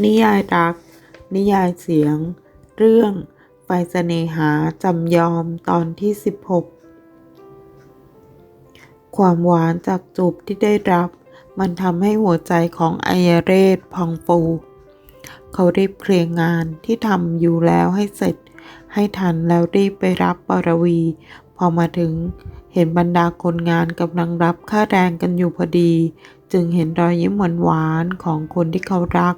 นิยายรัก นิยายเสียง เรื่องไฟเสนหาจำยอมตอนที่ 16 ความหวานจากจูบที่ได้รับ มันทำให้หัวใจของไอยเรศพองฟูเขารีบเคลียร์งานที่ทำอยู่แล้วให้เสร็จ ให้ทันแล้วรีบไปรับปรวี พอมาถึงเห็นบรรดาคนงานกำลังรับค่าแรงกันอยู่พอดี จึงเห็นรอยยิ้มหวานๆของคนที่เขารัก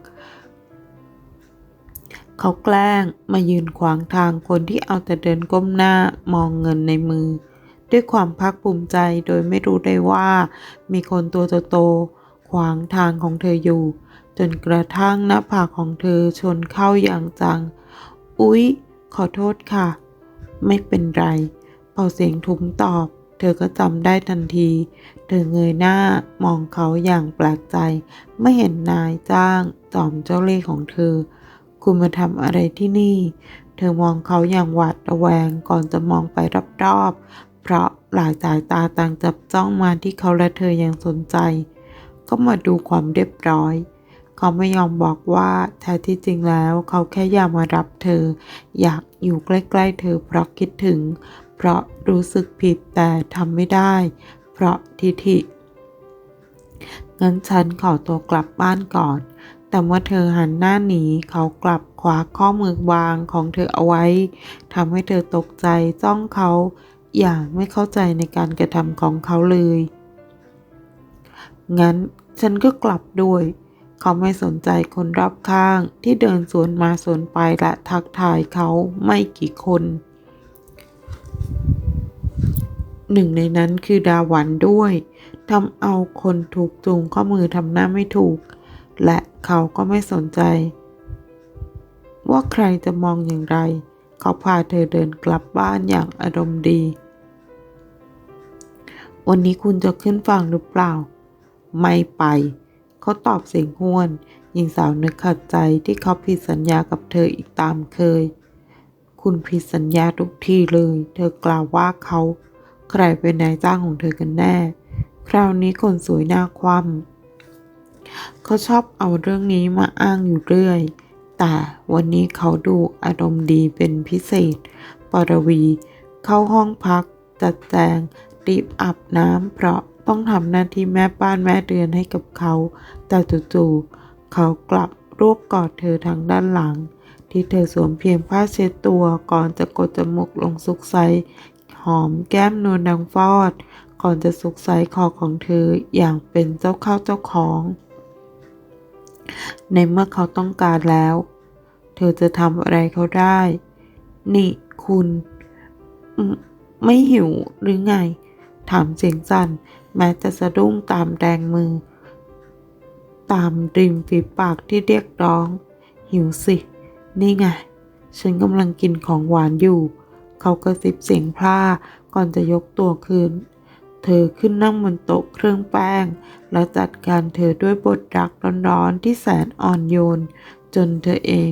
เขาแกล้งมายืนขวางทางคนที่เอาแต่เดินก้มหน้ามองเงินในมือ ด้วยความภาคภูมิใจโดยไม่รู้ได้ว่า มีคนตัวโตๆขวางทางของเธออยู่ จนกระทั่งหน้าผากของเธอชนเข้าอย่างจัง อุ๊ย ขอโทษค่ะ ไม่เป็นไรพอเสียงทุ้มตอบ เธอก็จำได้ทันที เธอเงยหน้ามองเขาอย่างแปลกใจ ไม่เห็นนายจ้างจอมเจ้าเล่ห์ของเธอ คุณมาทำอะไรที่นี่ เธอมองเขาอย่างหวาดระแวงก่อนจะมองไปรอบๆ เพราะหลายสายตาต่างจับจ้องมาที่เขาและเธออย่างสนใจ ก็มาดูความเรียบร้อย เขาไม่ยอมบอกว่าแท้ที่จริงแล้วเขาแค่อยากมารับเธอ อยากอยู่ใกล้ๆ เธอเพราะคิดถึง เพราะรู้สึกผิดแต่ทำไม่ได้ เพราะทิฐิงั้นฉันขอตัวกลับบ้านก่อน แต่เมื่อเธอหันหน้าหนีเขากลับคว้าข้อมือวางของเธอเอาไว้ทำให้เธอตกใจจ้องเขาอย่างไม่เข้าใจในการกระทำของเขาเลย งั้นฉันก็กลับด้วย เขาไม่สนใจคนรอบข้างที่เดินสวนมาสวนไปและทักทายเขาไม่กี่คน หนึ่งในนั้นคือดาวันด้วยทำเอาคนถูกจูงข้อมือทำหน้าไม่ถูก และเขาก็ไม่สนใจ ว่าใครจะมองอย่างไร เขาพาเธอเดินกลับบ้านอย่างอารมณ์ดี วันนี้คุณจะขึ้นฝั่งหรือเปล่า ไม่ไป เขาตอบเสียงห้วนหญิงสาวนึกขัดใจที่เขาผิดสัญญากับเธออีกตามเคย คุณผิดสัญญาทุกทีเลย เธอกล่าวว่าเขา ใครเป็นนายจ้างของเธอกันแน่ คราวนี้คนสวยหน้าคว่ำ เขาชอบเอาเรื่องนี้มาอ้างอยู่เรื่อย แต่วันนี้เขาดูอารมณ์ดีเป็นพิเศษ ปรวี เข้าห้องพัก จัดแจง รีบอาบน้ำเพราะต้องทำหน้าที่แม่บ้านแม่เรือนให้กับเขา แต่จู่ๆเขากลับรวบกอดเธอทางด้านหลัง ที่เธอสวมเพียงผ้าเช็ดตัวก่อนจะกดจมูกลงซุกไซหอมแก้มนวลดังฟอด ก่อนจะซุกไซคอของเธออย่างเป็นเจ้าเข้าเจ้าของ ในเมื่อเขาต้องการแล้ว เธอจะทำอะไรเขาได้ นี่คุณไม่หิวหรือไง ถามเสียงสั่นแม้จะสะดุ้งตามแรงมือ ตามริมฝีปากที่เรียกร้อง หิวสิ นี่ไง ฉันกำลังกินของหวานอยู่ เขากระซิบเสียงพร่าก่อนจะยกตัวคืน เธอขึ้นนั่งบนโต๊ะเครื่องแป้ง แล้วจัดการเธอด้วยบทรักร้อนๆที่แสนอ่อนโยน จนเธอเอง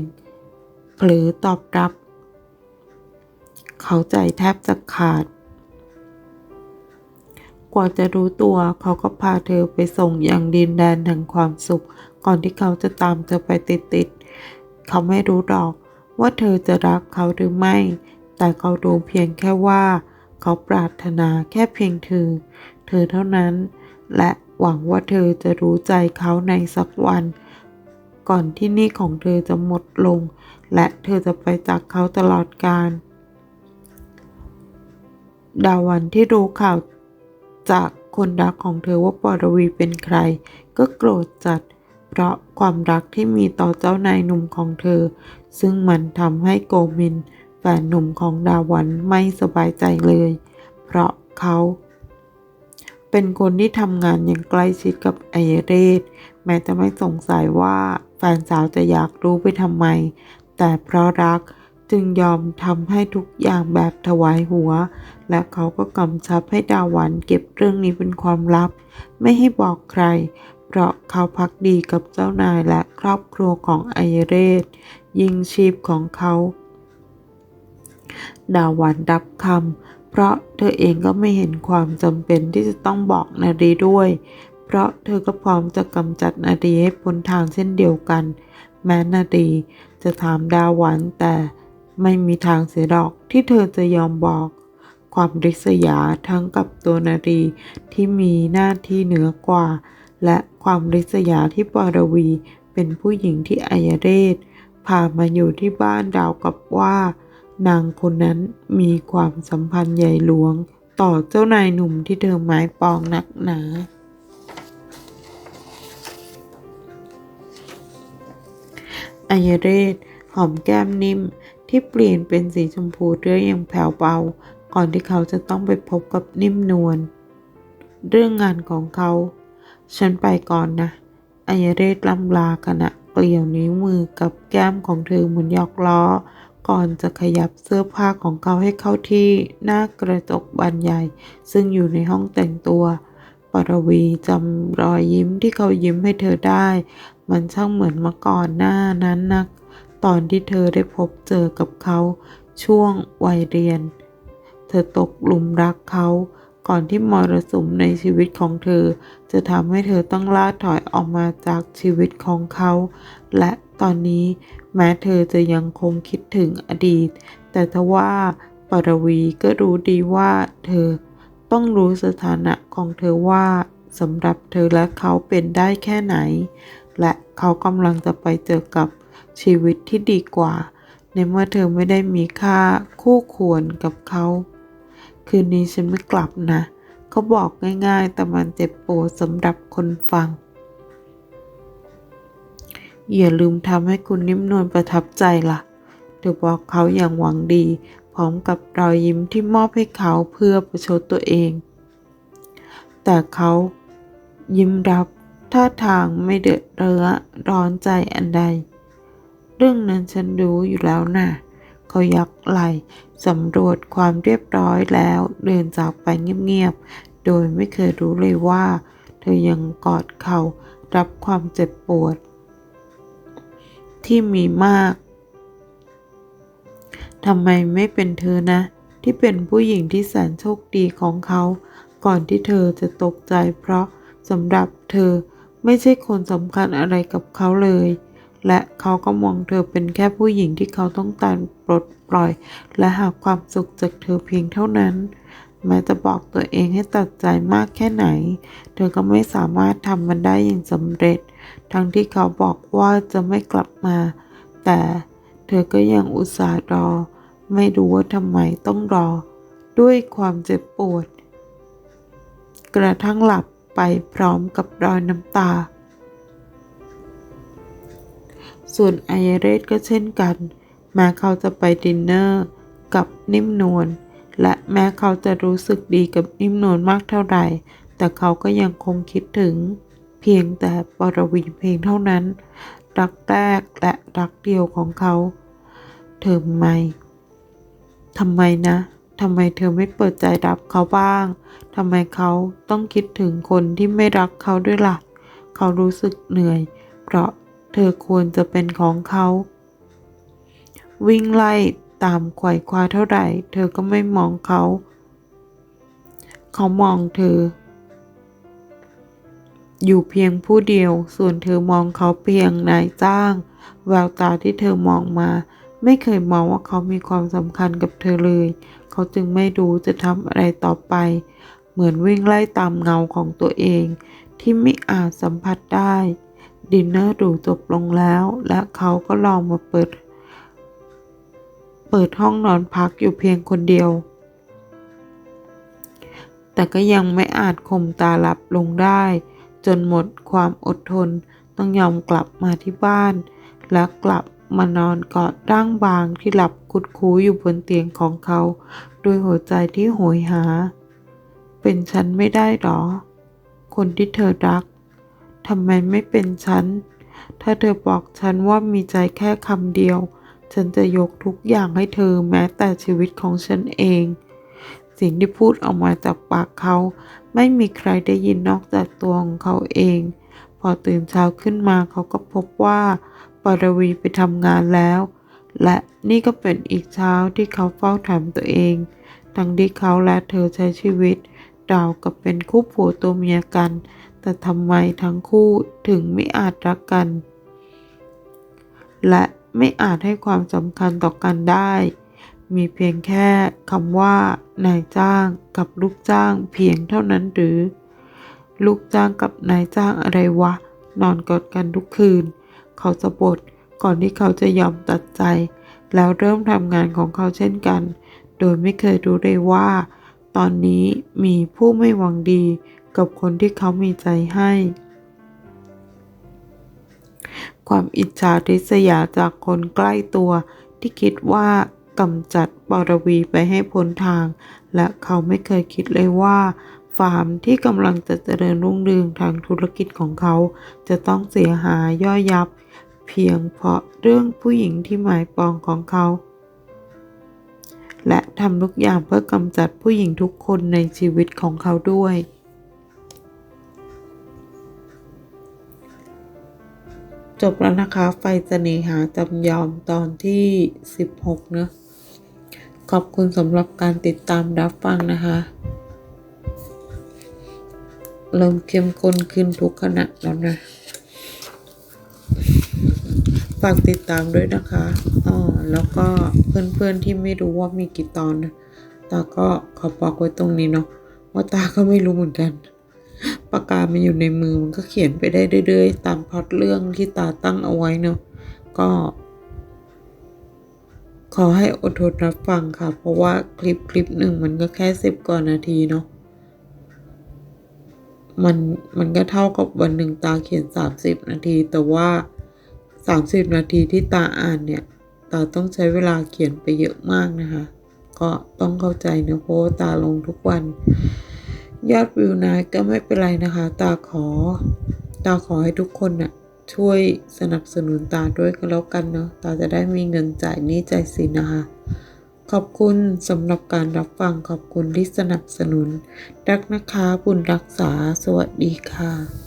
เผลอตอบรับ เขาใจแทบจะขาด กว่าจะรู้ตัวเขาก็พาเธอไปส่งยังดินแดนแห่งความสุข ก่อนที่เขาจะตามเธอไปติดๆเขาไม่รู้หรอกว่าเธอจะรักเขาหรือไม่ แต่เขารู้เพียงแค่ว่า เขาปรารถนาแค่เพียงเธอ เธอเท่านั้น และหวังว่าเธอจะรู้ใจเขาในสักวัน ก่อนที่นี่ของเธอจะหมดลง และเธอจะไปจากเขาตลอดกาลดาวันที่รู้ข่าวจากคนรักของเธอว่าปรวีเป็นใคร ก็โกรธจัด เพราะความรักที่มีต่อเจ้านายหนุ่มของเธอ ซึ่งมันทำให้โกมิน แฟนหนุ่มของดาวันไม่สบายใจเลย เพราะเขาเป็นคนที่ทำงานอย่างใกล้ชิดกับไอเรศแม้จะไม่สงสัยว่าแฟนสาวจะอยากรู้ไปทำไม แต่เพราะรักจึงยอมทำให้ทุกอย่างแบบถวายหัว และเขาก็กำชับให้ดาวันเก็บเรื่องนี้เป็นความลับ ไม่ให้บอกใคร เพราะเขาพักดีกับเจ้านายและครอบครัวของไอเรศยิ่งชีพของเขา ดาวันรับคำเพราะเธอเองก็ไม่เห็นความจำเป็นที่จะต้องบอกนาดีด้วย เพราะเธอก็พร้อมจะกำจัดนาดีให้พ้นทางเช่นเดียวกัน แม้นาดีจะถามดาวันแต่ไม่มีทางเสียดอกที่เธอจะยอมบอก ความริษยาทั้งกับตัวนาดีที่มีหน้าที่เหนือกว่า และความริษยาที่ปารวีเป็นผู้หญิงที่อายเรศพามาอยู่ที่บ้านดาวกับว่า นางคนนั้นมีความสัมพันธ์ใหญ่หลวง ต่อเจ้านายหนุ่มที่เธอหมายปองนักหนาอายเรศหอมแก้มนิ่มที่เปลี่ยนเป็นสีชมพูเรื่อยอย่างแผ่วเบา ก่อนที่เขาจะต้องไปพบกับนิ่มนวลเรื่องงานของเขา ฉันไปก่อนนะอายเรศลำลาขณะเกลี่ยวนิ้วมือกับแก้มของเธอเหมือนยอกล้อ ก่อนจะขยับเสื้อผ้าของเขาให้เข้าที่หน้ากระจกบานใหญ่ ซึ่งอยู่ในห้องแต่งตัว ปรวีจำรอยยิ้มที่เขายิ้มให้เธอได้ มันช่างเหมือนเมื่อก่อนหน้านั้นนัก ตอนที่เธอได้พบเจอกับเขาช่วงวัยเรียน เธอตกหลุมรักเขา ก่อนที่มรสุมในชีวิตของเธอ จะทำให้เธอต้องล่าถอยออกมาจากชีวิตของเขา และตอนนี้แม้เธอจะยังคงคิดถึงอดีต แต่ทว่าปรวีก็รู้ดีว่าเธอต้องรู้สถานะของเธอว่าสำหรับเธอและเขาเป็นได้แค่ไหน และเขากำลังจะไปเจอกับชีวิตที่ดีกว่า ในเมื่อเธอไม่ได้มีค่าคู่ควรกับเขา คืนนี้ฉันไม่กลับนะ เขาบอกง่ายๆ แต่มันเจ็บปวดสำหรับคนฟัง อย่าลืมทำให้คุณนิ่มนวลประทับใจล่ะ เธอบอกเขาอย่างหวังดี พร้อมกับรอยยิ้มที่มอบให้เขาเพื่อประชดตัวเอง แต่เขายิ้มรับท่าทางไม่เดือดเร้อร้อนใจอันใด เรื่องนั้นฉันรู้อยู่แล้วนะ่ะ เขายักไหลสำรวจความเรียบร้อยแล้วเดินจากไปเงียบๆ โดยไม่เคยรู้เลยว่า เธอยังกอดเขารับความเจ็บปวด ที่มีมากทำไมไม่เป็นเธอนะ ที่เป็นผู้หญิงที่แสนโชคดีของเขา ก่อนที่เธอจะตกใจเพราะสำหรับเธอไม่ใช่คนสำคัญอะไรกับเขาเลย และเขาก็มองเธอเป็นแค่ผู้หญิงที่เขาต้องการปลดปล่อย และหาความสุขจากเธอเพียงเท่านั้น แม้จะบอกตัวเองให้ตัดใจมากแค่ไหน เธอก็ไม่สามารถทำมันได้อย่างสำเร็จ ทั้งที่เขาบอกว่าจะไม่กลับมา แต่เธอก็ยังอุตส่าห์รอ ไม่รู้ว่าทำไมต้องรอ ด้วยความเจ็บปวด กระทั่งหลับไปพร้อมกับรอยน้ำตา ส่วนไอเรศก็เช่นกัน แม้เขาจะไปดินเนอร์กับนิ่มนวลและแม้เขาจะรู้สึกดีกับนิ่มนวลมากเท่าไหร่ แต่เขาก็ยังคงคิดถึง เพียงแต่ปรวีเพียงเท่านั้น รักแรกและรักเดียวของเขา เธอไม่ทำไมนะทำไมเธอไม่เปิดใจรับเขาบ้างทำไมเขาต้องคิดถึงคนที่ไม่รักเขาด้วยล่ะ เขารู้สึกเหนื่อย เพราะ เธอควรจะเป็นของเขา วิ่งไล่ตามไขว่คว้าเท่าไหร่ เธอก็ไม่มองเขา เขามองเธอ อยู่เพียงผู้เดียว ส่วนเธอมองเขาเพียงนายจ้าง แววตาที่เธอมองมา ไม่เคยมองว่าเขามีความสำคัญกับเธอเลย เขาจึงไม่รู้จะทำอะไรต่อไป เหมือนวิ่งไล่ตามเงาของตัวเอง ที่ไม่อาจสัมผัสได้ ดินเนอร์ดูจบลงแล้ว และเขาก็ลองมาเปิด เปิดห้องนอนพักอยู่เพียงคนเดียว แต่ก็ยังไม่อาจข่มตาหลับลงได้ จนหมดความอดทนต้องยอมกลับมาที่บ้าน และกลับมานอนกอดร่างบางที่หลับคุดคูอยู่บนเตียงของเขา ด้วยหัวใจที่โหยหา เป็นฉันไม่ได้หรอ คนที่เธอรัก ทำไมไม่เป็นฉัน ถ้าเธอบอกฉันว่ามีใจแค่คำเดียว ฉันจะยกทุกอย่างให้เธอแม้แต่ชีวิตของฉันเอง สิ่งที่พูดออกมาจากปากเขา ไม่มีใครได้ยินนอกจากตัวของเขาเอง พอตื่นเช้าขึ้นมาเขาก็พบว่าปารวีไปทำงานแล้ว และนี่ก็เป็นอีกเช้าที่เขาเฝ้าถามตัวเอง ทั้งที่เขาและเธอใช้ชีวิตราวกับเป็นคู่ผัวตัวเมียกัน แต่ทำไมทั้งคู่ถึงไม่อาจรักกัน และไม่อาจให้ความสำคัญต่อกันได้ มีเพียงแค่คำว่านายจ้างกับลูกจ้างเพียงเท่านั้นหรือ ลูกจ้างกับนายจ้างอะไรวะ นอนกอดกันทุกคืน เขาสะบดก่อนที่เขาจะยอมตัดใจ แล้วเริ่มทำงานของเขาเช่นกัน โดยไม่เคยรู้เลยว่า ตอนนี้มีผู้ไม่หวังดี กับคนที่เขามีใจให้ ความอิจฉาริษยาจากคนใกล้ตัวที่คิดว่ากำจัดปรวีไปให้พ้นทาง และเขาไม่เคยคิดเลยว่า ฟาร์มที่กำลังจะเจริญรุ่งเรืองทางธุรกิจของเขา จะต้องเสียหายย่อยยับ เพียงเพราะเรื่องผู้หญิงที่หมายปองของเขา และทำทุกอย่างเพื่อกำจัดผู้หญิงทุกคนในชีวิตของเขาด้วย จบแล้วนะคะ ไฟเสน่หาจำยอมตอนที่ 16 เนอะขอบคุณสำหรับการติดตามรับฟังนะคะ เริ่มเข้มข้นขึ้นทุกขณะแล้วนะ ฝากติดตามด้วยนะคะอ๋อแล้วก็เพื่อนๆที่ไม่รู้ว่ามีกี่ตอนนะตาก็ขอบอกไว้ตรงนี้เนาะว่าตาก็ไม่รู้เหมือนกัน ปากกามันอยู่ในมือมันก็เขียนไปได้เรื่อยๆ ตามพล็อตเรื่องที่ตาตั้งเอาไว้เนาะก็ ขอให้อดทนรับฟังค่ะ เพราะว่าคลิปคลิปหนึ่งมันก็แค่สิบกว่านาทีเนาะมันมันก็เท่ากับวันหนึ่งตาเขียนสามสิบนาที แต่ว่าสามสิบนาทีที่ตาอ่านเนี่ย ตาต้องใช้เวลาเขียนไปเยอะมากนะคะ ก็ต้องเข้าใจนะเพราะว่าตาลงทุกวัน ยอดวิวนายก็ไม่เป็นไรนะคะ ตาขอ ตาขอให้ทุกคนน่ะช่วยสนับสนุนตาด้วยก็แล้วกันเนาะตาจะได้มีเงินจ่ายนี้จ่ายสินนะคะ ขอบคุณสำหรับการรับฟังขอบคุณที่สนับสนุน รักนะคะบุญรักษาสวัสดีค่ะ